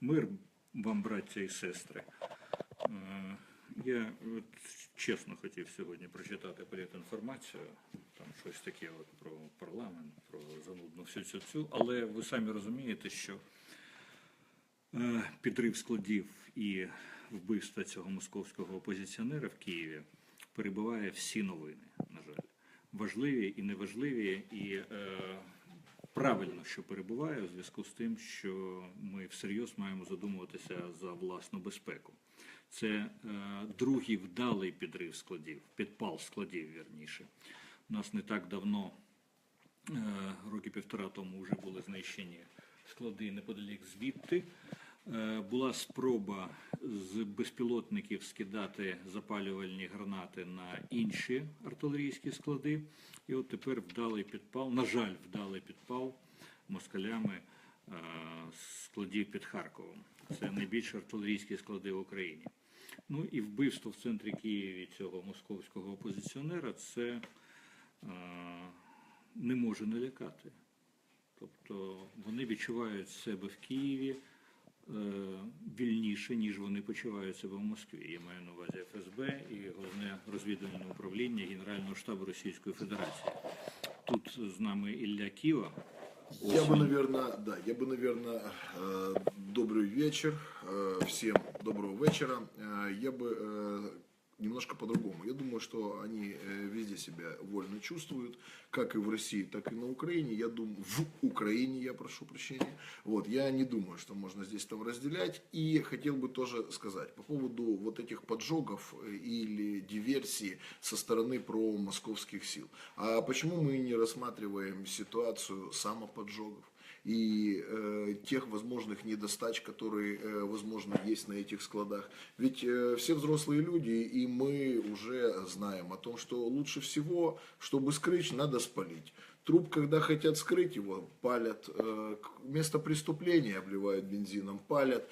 Мир вам, браття і сестри. Е, Я от, чесно хотів сьогодні прочитати політінформацію, там щось таке от про парламент, про занудну всю цю цю, але ви самі розумієте, що е, підрив складів і вбивство цього московського опозиціонера в Києві перебиває всі новини, на жаль. Важливі і неважливі, і е, правильно, що перебуває у зв'язку з тим, що ми всерйоз маємо задумуватися за власну безпеку. Це е, другий вдалий підрив складів, підпал складів, вірніше. У нас не так давно, е, роки півтора тому, вже були знищені склади неподалік звідти. Е, Була спроба з безпілотників скидати запалювальні гранати на інші артилерійські склади. І от тепер вдалий підпал, на жаль, вдалий підпал москалями е, складів під Харковом. Це найбільші артилерійські склади в Україні. Ну і вбивство в центрі Києві цього московського опозиціонера це е, не може не лякати. Тобто вони відчувають себе в Києві вільніше, ніж вони почувають себе в Москві. Я маю на увазі ФСБ і головне розвідувальне управління Генерального штабу Російської Федерації. Тут з нами Ілля Ківа. Я бы, наверное, да, я бы, наверное, э, добрый вечер, э, всем доброго вечера. Э, Я бы э, немножко по-другому. Я думаю, что они э, везде себя вольно чувствуют, как и в России, так и на Украине. Я думаю, в Украине, я прошу прощения. Вот, я не думаю, что можно здесь там разделять. И хотел бы тоже сказать по поводу вот этих поджогов э, или диверсий со стороны промосковских сил. А почему мы не рассматриваем ситуацию самоподжогов? И э, тех возможных недостач, которые, э, возможно, есть на этих складах. Ведь э, все взрослые люди, и мы уже знаем о том, что лучше всего, чтобы скрыть, надо спалить. Труп, когда хотят скрыть его, палят. Э, место преступления обливают бензином, палят.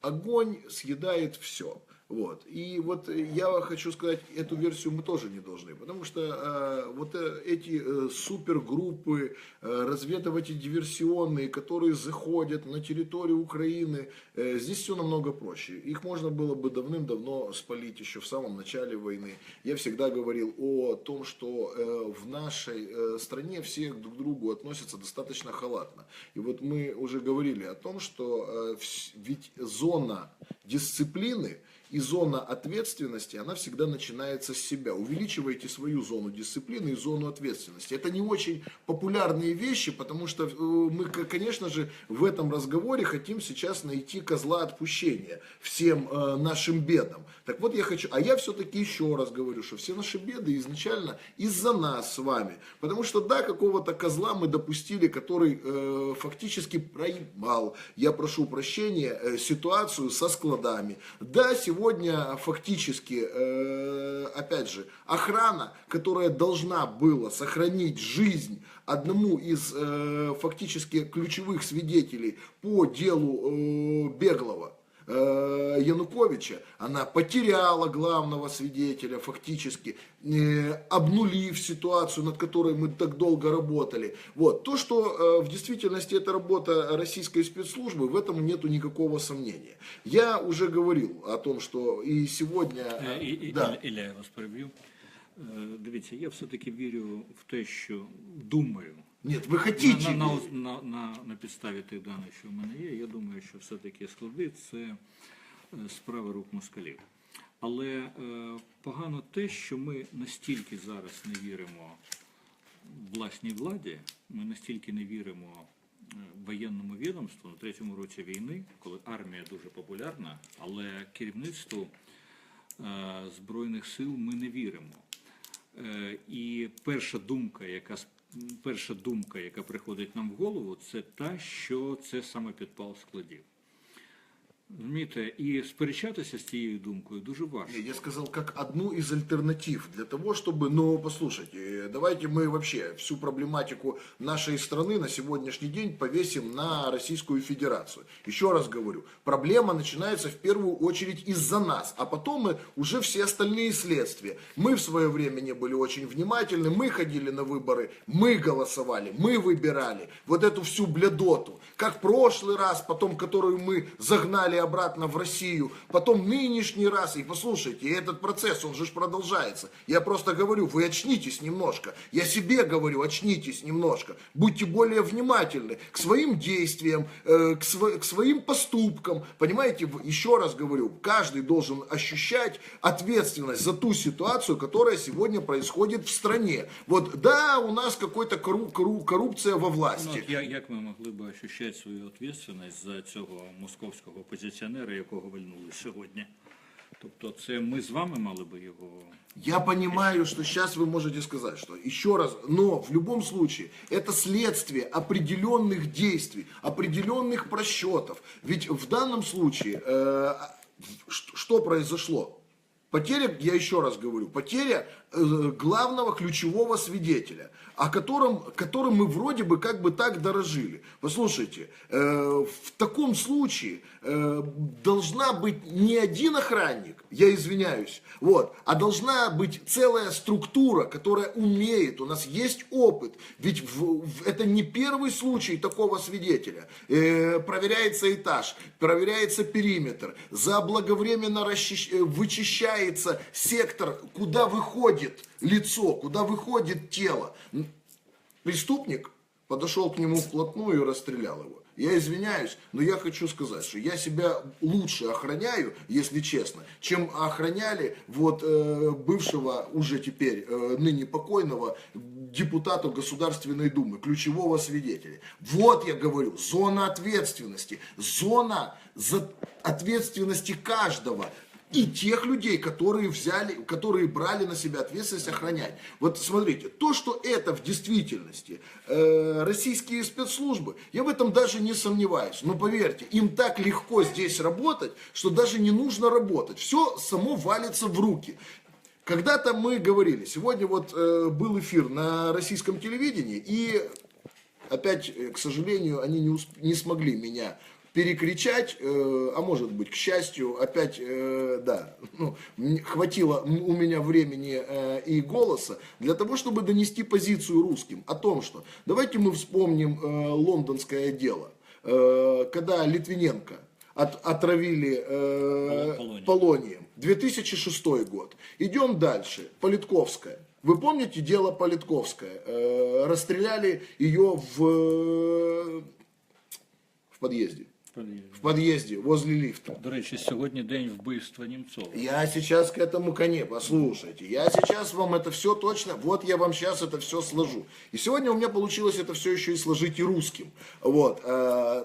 Огонь съедает все. Вот. И вот э, я хочу сказать, эту версию мы тоже не должны, потому что э, вот э, эти э, супергруппы, э, разведыватели диверсионные, которые заходят на территорию Украины, э, здесь все намного проще. Их можно было бы давным-давно спалить еще в самом начале войны. Я всегда говорил о том, что э, в нашей э, стране все друг к другу относятся достаточно халатно. И вот мы уже говорили о том, что э, ведь зона дисциплины и зона ответственности, она всегда начинается с себя. Увеличивайте свою зону дисциплины и зону ответственности. Это не очень популярные вещи, потому что э, мы, конечно же, в этом разговоре хотим сейчас найти козла отпущения всем э, нашим бедам. Так вот я хочу, а я все-таки еще раз говорю, что все наши беды изначально из-за нас с вами. Потому что да, какого-то козла мы допустили, который э, фактически проебал, я прошу прощения, э, ситуацию со складами. Да, сегодня фактически, э, опять же, охрана, которая должна была сохранить жизнь одному из э, фактически ключевых свидетелей по делу э, Беглова, Януковича, она потеряла главного свидетеля фактически, э, обнулив ситуацию, над которой мы так долго работали. Вот. То, что э, в действительности это работа российской спецслужбы, в этом нету никакого сомнения. Я уже говорил о том, что и сегодня... Е, і- і- да. Ілля, Ілля, я вас переб'ю. Е, Дивіться, я все-таки вірю в те, що думаю. Нет, вы хотите... На, на, на, на, на підставі тих даних, що в мене є, я думаю, що все-таки склади це е, справа рук москалів. Але е, погано те, що ми настільки зараз не віримо власній владі, ми настільки не віримо е, воєнному відомству на третьому році війни, коли армія дуже популярна, але керівництву е, Збройних сил ми не віримо. Е, І перша думка, яка перша думка, яка приходить нам в голову, це та, що це саме підпал складів. Розумієте, і сперечатися з цією думкою дуже важко. Не, Я сказал, как одну из альтернатив для того, чтобы, ну, послушайте, э, давайте мы вообще всю проблематику нашей страны на сегодняшний день повесим на Российскую Федерацию. Еще раз говорю, проблема начинается в первую очередь из-за нас, а потом и уже все остальные следствия. Мы в свое время не были очень внимательны, мы ходили на выборы, мы голосовали, мы выбирали вот эту всю блядоту. Как в прошлый раз, потом которую мы загнали обратно в Россию, потом нынешний раз. И послушайте, этот процесс, он же ж продолжается. Я просто говорю, вы очнитесь немножко. Я себе говорю, очнитесь немножко. Будьте более внимательны к своим действиям, э, к, сво- к своим поступкам. Понимаете, В- еще раз говорю, каждый должен ощущать ответственность за ту ситуацию, которая сегодня происходит в стране. Вот да, у нас какой-то корру- корру- коррупция во Ну, власти. от я, як ми могли б ощущати свою відповідальність за цього московського опозиціонера, якого вильнули сьогодні? Тобто це ми з вами мали би його. Я понимаю, что сейчас вы можете сказать, что еще раз, но в любом случае это следствие определенных действий, определенных просчетов. Ведь в данном случае э, ш- что произошло? Потеря, я еще раз говорю, потеря э, главного ключевого свидетеля, о котором, которым мы вроде бы как бы так дорожили. Послушайте, э, в таком случае э, должна быть не один охранник, я извиняюсь, вот, а должна быть целая структура, которая умеет, у нас есть опыт, ведь в- в- это не первый случай такого свидетеля. Э, проверяется этаж, проверяется периметр, заблаговременно расчищ- э, вычищается сектор, куда выходит лицо, куда выходит тело. Преступник подошел к нему вплотную и расстрелял его. Я извиняюсь, но я хочу сказать, что я себя лучше охраняю, если честно, чем охраняли вот э, бывшего уже теперь э, ныне покойного депутата Государственной Думы, ключевого свидетеля. Вот я говорю, зона ответственности, зона за ответственности каждого и тех людей, которые взяли, которые брали на себя ответственность охранять. Вот смотрите, то, что это в действительности э, российские спецслужбы, я в этом даже не сомневаюсь. Но поверьте, им так легко здесь работать, что даже не нужно работать. Все само валится в руки. Когда-то мы говорили, сегодня вот э, был эфир на российском телевидении, и опять, э, к сожалению, они не, усп- не смогли меня перекричать, э, а может быть, к счастью, опять, э, да, ну, хватило у меня времени э, и голоса для того, чтобы донести позицию русским о том, что давайте мы вспомним э, лондонское дело, э, когда Литвиненко от- отравили э, Полонием. полонием. 2006 год. Идем дальше. Политковская. Вы помните дело Политковская? Э, расстреляли ее в, э, в подъезде В подъезде, возле лифта. До речі, сьогодні день вбивства Німцова. Я сейчас к этому коне, послушайте, я сейчас вам это все точно, вот я вам сейчас это все сложу. И сегодня у меня получилось это все еще и сложить и русским. Вот, э,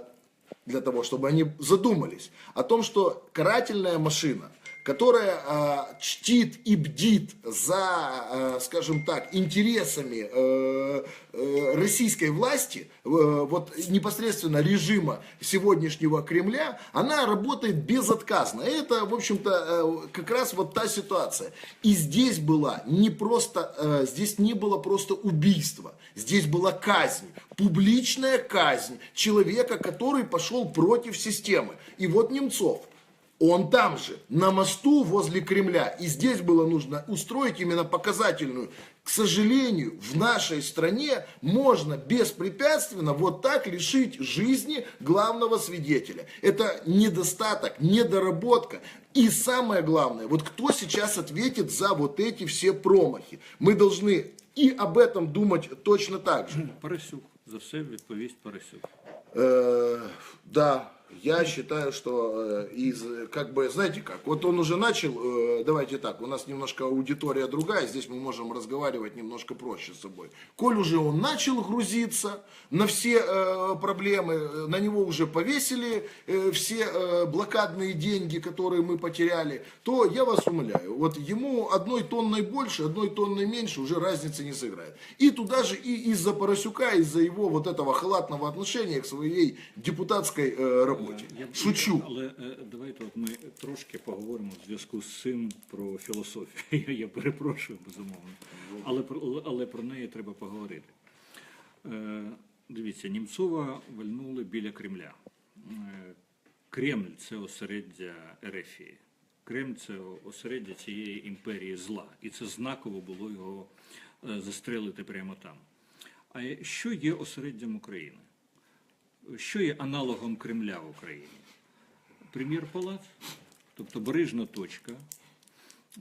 для того, чтобы они задумались о том, что карательная машина, которая э, чтит и бдит за, э, скажем так, интересами э, э, российской власти, э, вот непосредственно режима сегодняшнего Кремля, она работает безотказно. Это, в общем-то, э, как раз вот та ситуация. И здесь была не просто, э, здесь не было просто убийство, здесь была казнь, публичная казнь человека, который пошел против системы. И вот Немцов, он там же, на мосту возле Кремля. И здесь было нужно устроить именно показательную. К сожалению, в нашей стране можно беспрепятственно вот так лишить жизни главного свидетеля. Это недостаток, недоработка. И самое главное, вот кто сейчас ответит за вот эти все промахи? Мы должны и об этом думать точно так же. Парасюк. За все відповість Парасюк. Э, да, я считаю, что э, из, как бы, знаете как, вот он уже начал, э, давайте так, у нас немножко аудитория другая, здесь мы можем разговаривать немножко проще с собой. Коль уже он начал грузиться на все э, проблемы, на него уже повесили все блокадные деньги, которые мы потеряли, то я вас умоляю, вот ему одной тонной больше, одной тонной меньше уже разницы не сыграет. И туда же и из-за Поросюка, из-за его вот этого халатного отношения к своей депутатской работе. Работе. Е, Шучу. Але е, давайте от ми трошки поговоримо в зв'язку з цим про філософію. Я перепрошую, безумовно. Але про, але про неї треба поговорити. Е, Дивіться, Німцова вальнули біля Кремля. Е, Кремль це осереддя Ерефії. Кремль це осереддя цієї імперії зла. І це знаково було його застрелити прямо там. А що є осереддям України? Що є аналогом Кремля в Україні? Прем'єр-палац, тобто Барижна точка,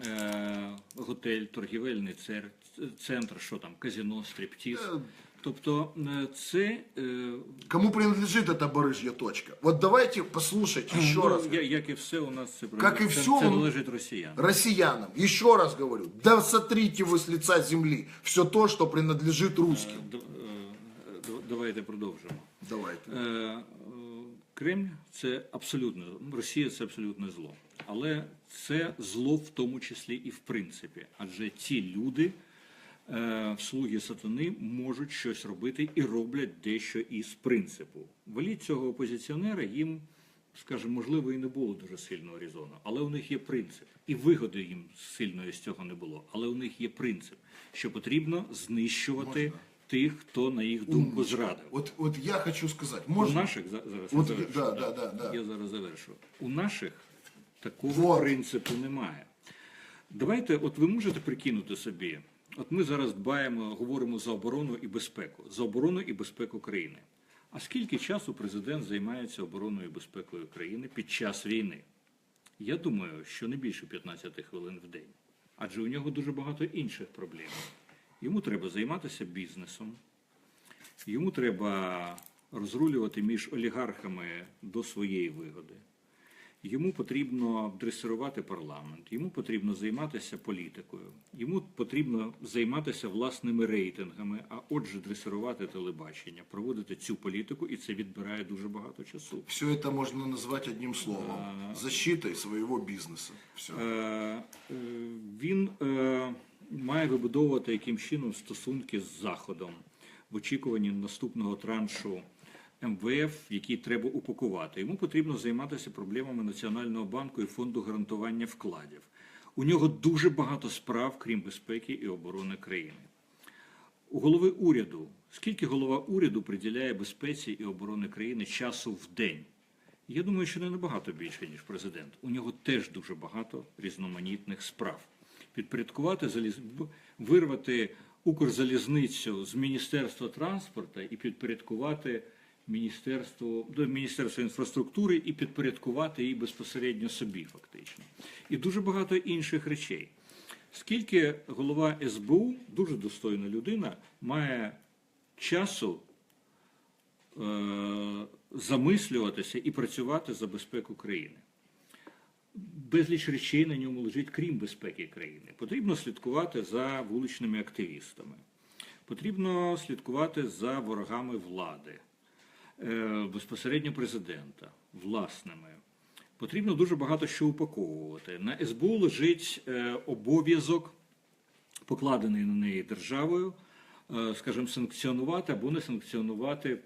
е, готель, торгівельний цер- центр, що там, казино, стриптіз. Е. Тобто е, це е, Кому принадлежит эта барыжья точка? Вот давайте послушайте еще ну, раз. я- як і все у нас це Как і це, всё, це он- належить росіянам. Россиянам, еще раз говорю, да сотрите вы с лица земли все то, что принадлежит русским. Давайте продовжимо. Давайте. Е, Кремль це абсолютно Росія це абсолютне зло. Але це зло в тому числі і в принципі. Адже ці люди, е, слуги сатани, можуть щось робити і роблять дещо із принципу. Воліть цього опозиціонера їм, скажімо, можливо, і не було дуже сильного резону, але у них є принцип. І вигоди їм сильної з цього не було. Але у них є принцип, що потрібно знищувати Можна? Тих, хто на їх думку зрадив. Вот, вот я хочу сказать, У наших зараз От, я завершу, да, да, да, да. я зараз завершу. У наших такого Вот. принципу немає. Давайте, от ви можете прикинути собі, от ми зараз дбаємо, говоримо за оборону і безпеку, за оборону і безпеку країни. А скільки часу президент займається обороною і безпекою країни під час війни? Я думаю, що не більше 15 хвилин в день. Адже у нього дуже багато інших проблем. Йому треба займатися бізнесом, йому треба розрулювати між олігархами до своєї вигоди. Йому потрібно дресирувати парламент, йому потрібно займатися політикою, йому потрібно займатися власними рейтингами, а отже, дресирувати телебачення, проводити цю політику, і це відбирає дуже багато часу. Все это можно назвать одним словом. Защитой своего бизнеса. Все. Е, Він е, має вибудовувати яким чином стосунки з Заходом в очікуванні наступного траншу МВФ, який треба упакувати. Йому потрібно займатися проблемами Національного банку і фонду гарантування вкладів. У нього дуже багато справ, крім безпеки і оборони країни. У голови уряду, скільки голова уряду приділяє безпеці і оборони країни часу в день? Я думаю, що не набагато більше, ніж президент. У нього теж дуже багато різноманітних справ. Підпорядкувати заліз... вирвати Укрзалізницю з Міністерства транспорту і підпорядкувати Міністерство, до Міністерства інфраструктури і підпорядкувати її безпосередньо собі, фактично. І дуже багато інших речей. Скільки голова СБУ, дуже достойна людина, має часу е, замислюватися і працювати за безпеку країни. Безліч речей на ньому лежить, крім безпеки країни. Потрібно слідкувати за вуличними активістами, потрібно слідкувати за ворогами влади, е, безпосередньо президента, власними. Потрібно дуже багато що упаковувати. На СБУ лежить е, обов'язок покладений на неї державою, е, скажімо, санкціонувати або не санкціонувати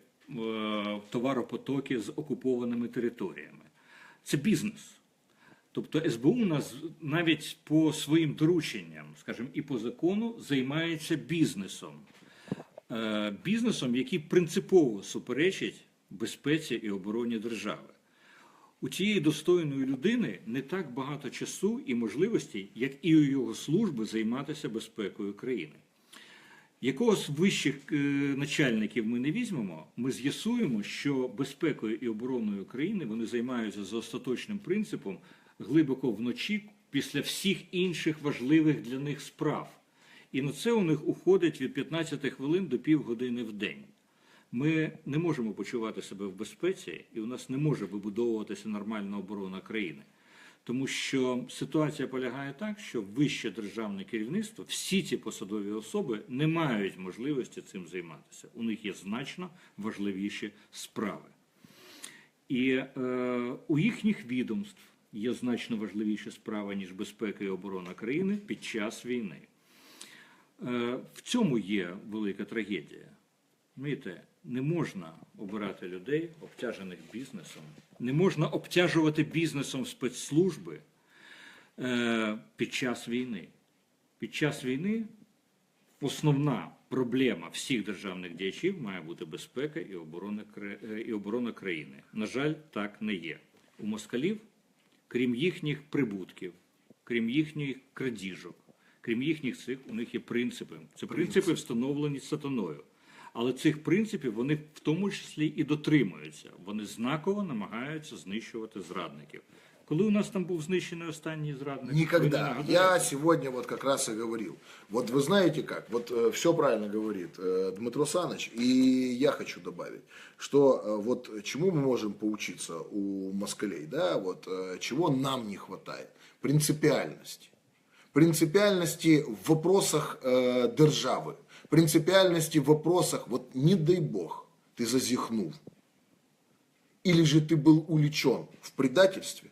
товаропотоки з окупованими територіями. Це бізнес. Тобто СБУ нас навіть по своїм дорученням, скажімо, і по закону займається бізнесом. Е, Бізнесом, який принципово суперечить безпеці і обороні держави. У цієї достойної людини не так багато часу і можливостей, як і у його служби, займатися безпекою країни. Якого з вищих е, начальників ми не візьмемо, ми з'ясуємо, що безпекою і обороною країни вони займаються за остаточним принципом глибоко вночі після всіх інших важливих для них справ. І на це у них уходить від 15 хвилин до півгодини в день. Ми не можемо почувати себе в безпеці, і у нас не може вибудовуватися нормальна оборона країни. Тому що ситуація полягає так, що вище державне керівництво, всі ці посадові особи не мають можливості цим займатися. У них є значно важливіші справи. І е, у їхніх відомств є значно важливіші справи, ніж безпека і оборона країни під час війни. Е, в цьому є велика трагедія. Розумієте, не можна обирати людей, обтяжених бізнесом, не можна обтяжувати бізнесом спецслужби е, під час війни. Під час війни основна проблема всіх державних діячів має бути безпека і оборона, е, і оборона країни. На жаль, так не є. У москалів, крім їхніх прибутків, крім їхніх крадіжок, крім їхніх цих, у них є принципи. Це принципи встановлені сатаною. Але цих принципів вони в тому числі і дотримуються. Вони знаково намагаються знищувати зрадників. Коли у нас там був знищений останній зрадник? Никогда. Я сегодня вот как раз и говорил. Вот вы знаете как, вот все правильно говорит э, Дмитро Саныч, и я хочу добавить, что э, вот чему мы можем поучиться у москалей, да, вот э, чего нам не хватает? Принципиальности. Принципиальности в вопросах э, державы, принципиальности в вопросах, вот не дай бог, ты зазихнул, или же ты был увлечен в предательстве,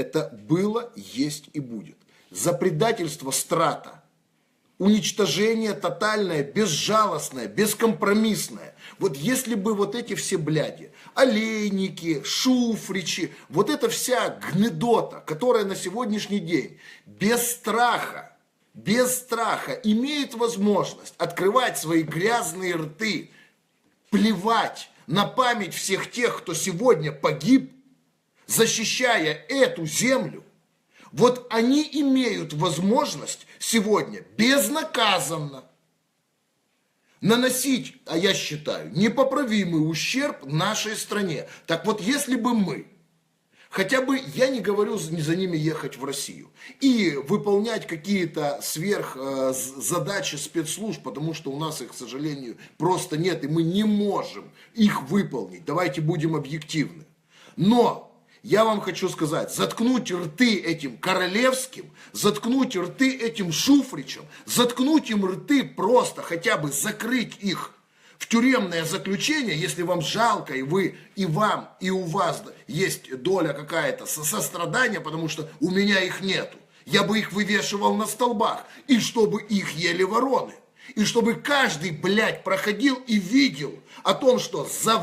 это было, есть и будет. За предательство страта, уничтожение тотальное, безжалостное, бескомпромиссное. Вот если бы вот эти все бляди, олейники, шуфричи, вот эта вся гнедота, которая на сегодняшний день без страха, без страха имеет возможность открывать свои грязные рты, плевать на память всех тех, кто сегодня погиб, защищая эту землю, вот они имеют возможность сегодня безнаказанно наносить, а я считаю, непоправимый ущерб нашей стране. Так вот, если бы мы, хотя бы, я не говорю за ними ехать в Россию и выполнять какие-то сверх э, задачи спецслужб, потому что у нас их, к сожалению, просто нет, и мы не можем их выполнить. Давайте будем объективны. Но я вам хочу сказать, заткнуть рты этим королевским, заткнуть рты этим шуфричем, заткнуть им рты просто, хотя бы закрыть их в тюремное заключение, если вам жалко, и вы, и вам, и у вас есть доля какая-то со- сострадания, потому что у меня их нету. Я бы их вывешивал на столбах, и чтобы их ели вороны. И чтобы каждый, блядь, проходил и видел о том, что за,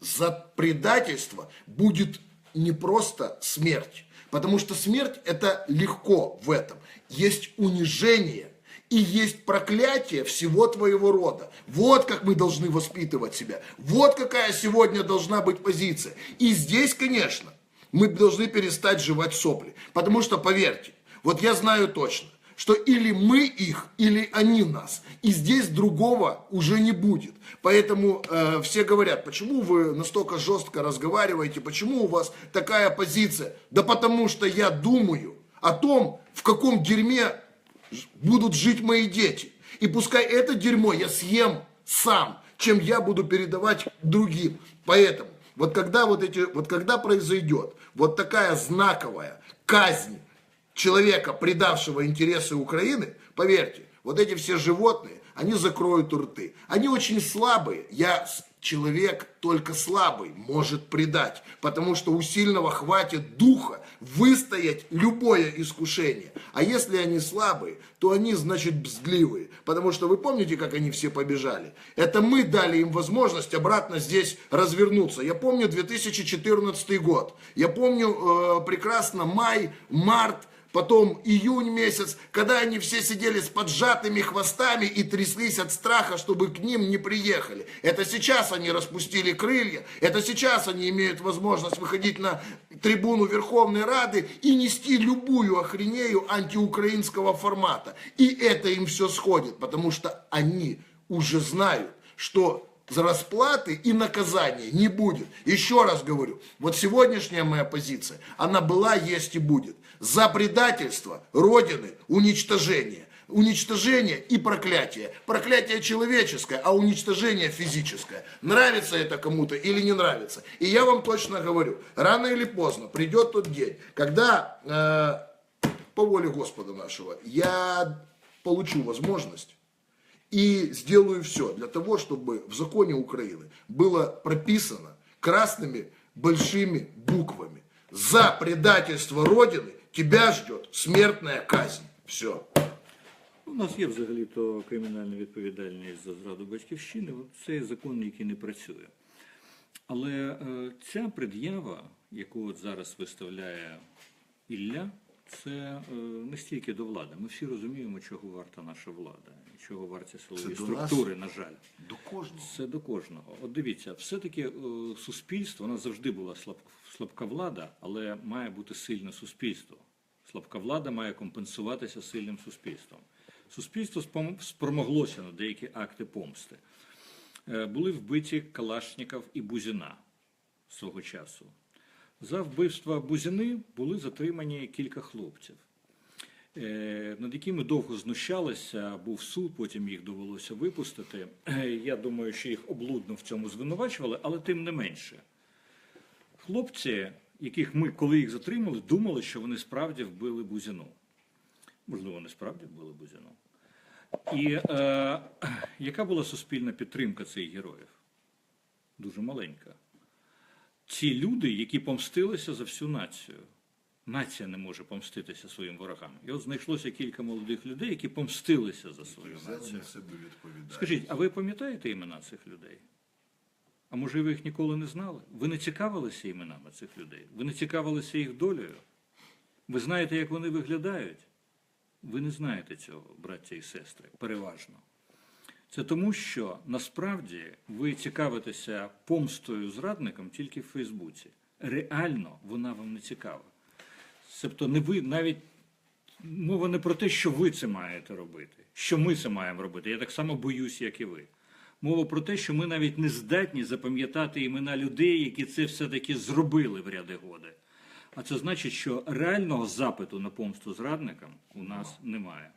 за предательство будет не просто смерть. Потому что смерть это легко в этом. Есть унижение и есть проклятие всего твоего рода. Вот как мы должны воспитывать себя. Вот какая сегодня должна быть позиция. И здесь, конечно, мы должны перестать жевать сопли. Потому что, поверьте, вот я знаю точно, что или мы их, или они нас. И здесь другого уже не будет. Поэтому э, все говорят, почему вы настолько жестко разговариваете, почему у вас такая позиция? Да потому что я думаю о том, в каком дерьме будут жить мои дети. И пускай это дерьмо я съем сам, чем я буду передавать другим. Поэтому вот когда вот эти, вот когда произойдет вот такая знаковая казнь человека, предавшего интересы Украины, поверьте, вот эти все животные, они закроют рты. Они очень слабые. Я человек только слабый может предать, потому что у сильного хватит духа выстоять любое искушение. А если они слабые, то они, значит, бздливые. Потому что вы помните, как они все побежали? Это мы дали им возможность обратно здесь развернуться. Я помню 2014 год. Я помню э, прекрасно май, март, потом июнь месяц, когда они все сидели с поджатыми хвостами и тряслись от страха, чтобы к ним не приехали. Это сейчас они распустили крылья, это сейчас они имеют возможность выходить на трибуну Верховной Рады и нести любую охренею антиукраинского формата. И это им все сходит, потому что они уже знают, что расплаты и наказания не будет. Еще раз говорю, вот сегодняшняя моя позиция, она была, есть и будет. За предательство Родины уничтожение. Уничтожение и проклятие. Проклятие человеческое, а уничтожение физическое. Нравится это кому-то или не нравится. И я вам точно говорю, рано или поздно придет тот день, когда э, по воле Господа нашего я получу возможность и сделаю все для того, чтобы в законе Украины было прописано красными большими буквами. За предательство Родины тебя ждет смертная казнь. Все. У нас є взагалі-то кримінальна відповідальність за зраду батьківщини. От Це є закон, який не працює. Але е, ця пред'ява, яку от зараз виставляє Ілля, це не стільки до влади. Ми всі розуміємо, чого варта наша влада, чого варті силові Це до нас? структури, на жаль. До кожного. Це до кожного. От дивіться, все-таки е, суспільство, вона завжди була слаб, слабка влада, але має бути сильне суспільство. Слабка влада має компенсуватися сильним суспільством. Суспільство спромоглося на деякі акти помсти. Е, Були вбиті Калашніков і Бузіна свого часу. За вбивство Бузіни були затримані кілька хлопців е, над якими довго знущалися, був суд, потім їх довелося випустити. Е, Я думаю, що їх облудно в цьому звинувачували, але тим не менше. Хлопці, яких ми, коли їх затримали, думали, що вони справді вбили Бузіну. Можливо, вони справді вбили Бузіну. І е, яка була суспільна підтримка цих героїв? Дуже маленька. Ці люди, які помстилися за всю націю. Нація не може помститися своїм ворогам. І от знайшлося кілька молодих людей, які помстилися за свою націю. Скажіть, а ви пам'ятаєте імена цих людей? А може ви їх ніколи не знали? Ви не цікавилися іменами цих людей? Ви не цікавилися їх долею? Ви знаєте, як вони виглядають? Ви не знаєте цього, браття і сестри, переважно. Це тому, що насправді ви цікавитеся помстою зрадникам тільки в Фейсбуці. Реально вона вам не цікава. Тобто не ви навіть мова не про те, що ви це маєте робити, що ми це маємо робити. Я так само боюсь, як і ви. Мова про те, що ми навіть не здатні запам'ятати імена людей, які це все-таки зробили в ряди годи. А це значить, що реального запиту на помсту зрадникам у нас немає.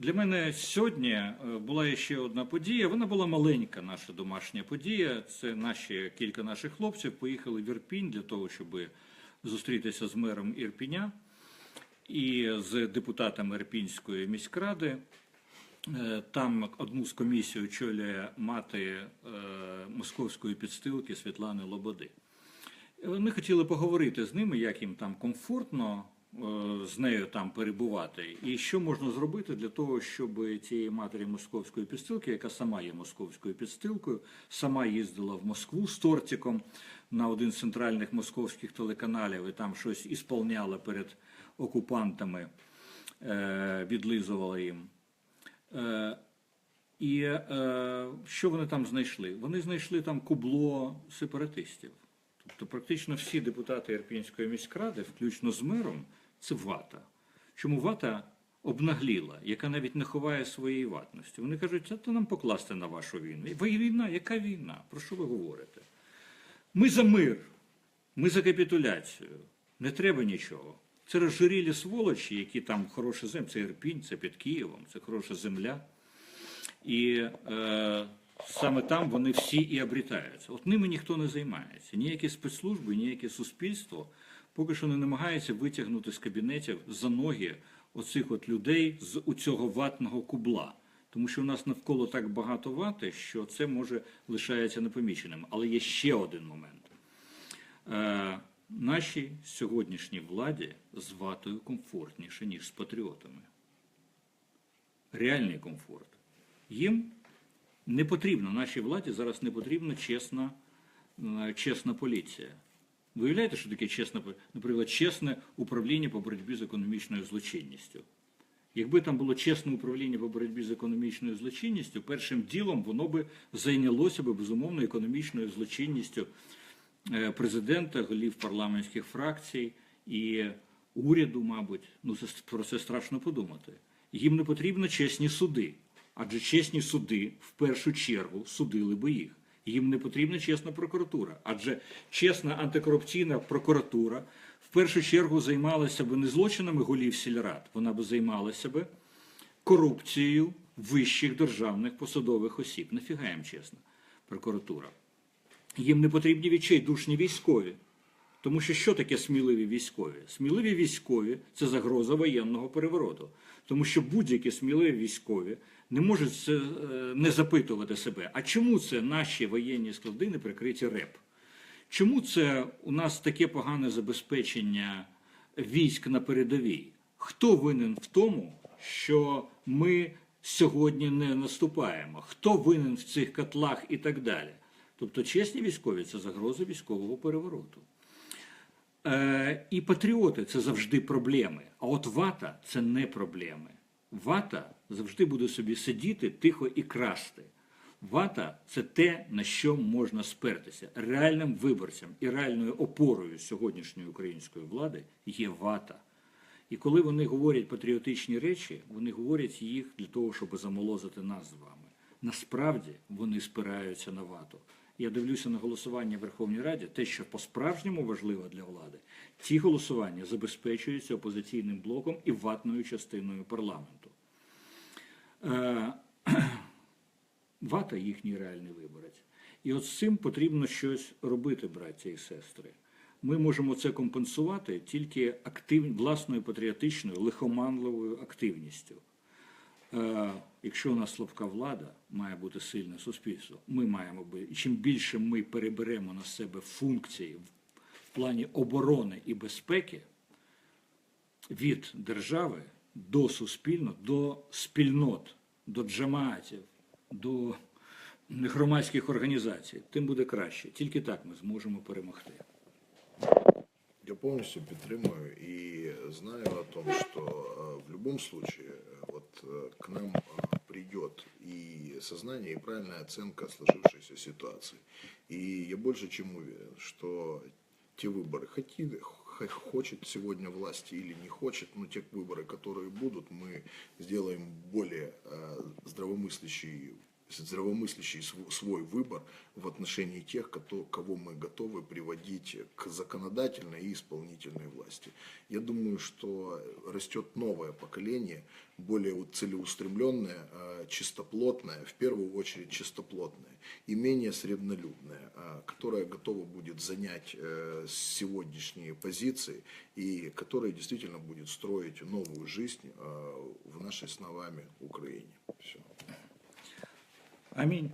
Для мене сьогодні е, була ще одна подія. Вона була маленька, наша домашня подія. Це наші кілька наших хлопців поїхали в Ірпінь для того, щоб зустрітися з мером Ірпіня і з депутатами Ірпінської міськради. Е, Там одну з комісій очолює мати е, московської підстилки Світлани Лободи. Ми хотіли поговорити з ними, як їм там комфортно з нею там перебувати, і що можна зробити для того, щоб цієї матері московської підстилки, яка сама є московською підстилкою, сама їздила в Москву з тортиком на один з центральних московських телеканалів і там щось ісполняла перед окупантами, е, відлизувала їм. Е, І е, що вони там знайшли? Вони знайшли там кубло сепаратистів. Тобто практично всі депутати Ірпінської міськради, включно з мером, це вата. Чому вата обнагліла, яка навіть не ховає своєї ватності? Вони кажуть, це то нам покласти на вашу війну. Ви війна, яка війна? Про що ви говорите? Ми за мир, ми за капітуляцію. Не треба нічого. Це розжирілі сволочі, які там хороша земля, це Ірпінь, це під Києвом, це хороша земля. І е, саме там вони всі і обрітаються. От ними ніхто не займається. Ніякі спецслужби, ніяке суспільство поки що не намагається витягнути з кабінетів за ноги оцих от людей з у цього ватного кубла. Тому що у нас навколо так багато вати, що це може лишається непоміченим. Але є ще один момент. Е, нашій сьогоднішній владі з ватою комфортніше, ніж з патріотами. Реальний комфорт. Їм не потрібно, нашій владі зараз не потрібна чесна, е, чесна поліція. Ви уявляєте, що таке чесна, пол- наприклад, чесне управління по боротьбі з економічною злочинністю? Якби там було чесне управління по боротьбі з економічною злочинністю, першим ділом воно би зайнялося би безумовно економічною злочинністю е, президента, голів парламентських фракцій і уряду, мабуть. Ну це про це страшно подумати. Їм не потрібно чесні суди, адже чесні суди в першу чергу судили би їх. Їм не потрібна чесна прокуратура, адже чесна антикорупційна прокуратура в першу чергу займалася би не злочинами голів сільрад, вона би займалася би корупцією вищих державних посадових осіб. Нафіга їм чесна прокуратура. Їм не потрібні відчайдушні військові. Тому що що таке сміливі військові? Сміливі військові це загроза воєнного перевороту. Тому що будь-які сміливі військові не можуть е, не запитувати себе, а чому це наші воєнні склади не прикриті РЕП? Чому це у нас таке погане забезпечення військ на передовій? Хто винен в тому, що ми сьогодні не наступаємо? Хто винен в цих котлах і так далі? Тобто чесні військові це загроза військового перевороту. Е, і патріоти це завжди проблеми. А от вата це не проблеми. Вата завжди буде собі сидіти тихо і красти. Вата це те, на що можна спертися. Реальним виборцям і реальною опорою сьогоднішньої української влади є вата. І коли вони говорять патріотичні речі, вони говорять їх для того, щоб замолозити нас з вами. Насправді вони спираються на вату. Я дивлюся на голосування в Верховній Раді, те, що по-справжньому важливо для влади, ці голосування забезпечуються опозиційним блоком і ватною частиною парламенту. Е, Вата їхній реальний виборець. І от з цим потрібно щось робити, браття і сестри. Ми можемо це компенсувати тільки актив... власною патріотичною, лихоманливою активністю. Е, якщо у нас слабка влада, має бути сильне суспільство. Ми маємо би, чим більше ми переберемо на себе функції в в плані оборони і безпеки від держави до суспільного, до спільнот, до джамаатів, до громадських організацій, тим буде краще. Тільки так ми зможемо перемогти. Я полностью підтримую и знаю о том, что э, в любом случае э, вот э, к нам э, придет и сознание, и правильная оценка сложившейся ситуации. И я больше чем уверен, что те выборы, хотели, х- хочет сегодня власти или не хочет, но те выборы, которые будут, мы сделаем более э, здравомыслящий здравомыслящий св- свой выбор в отношении тех, кого мы готовы приводить к законодательной и исполнительной власти. Я думаю, что растет новое поколение, более целеустремленное, э, чистоплотное, в первую очередь чистоплотное, и менее среднолюбное, э, которое готово будет занять э, сегодняшние позиции и которое действительно будет строить новую жизнь э, в нашей с Украине. Все. I mean,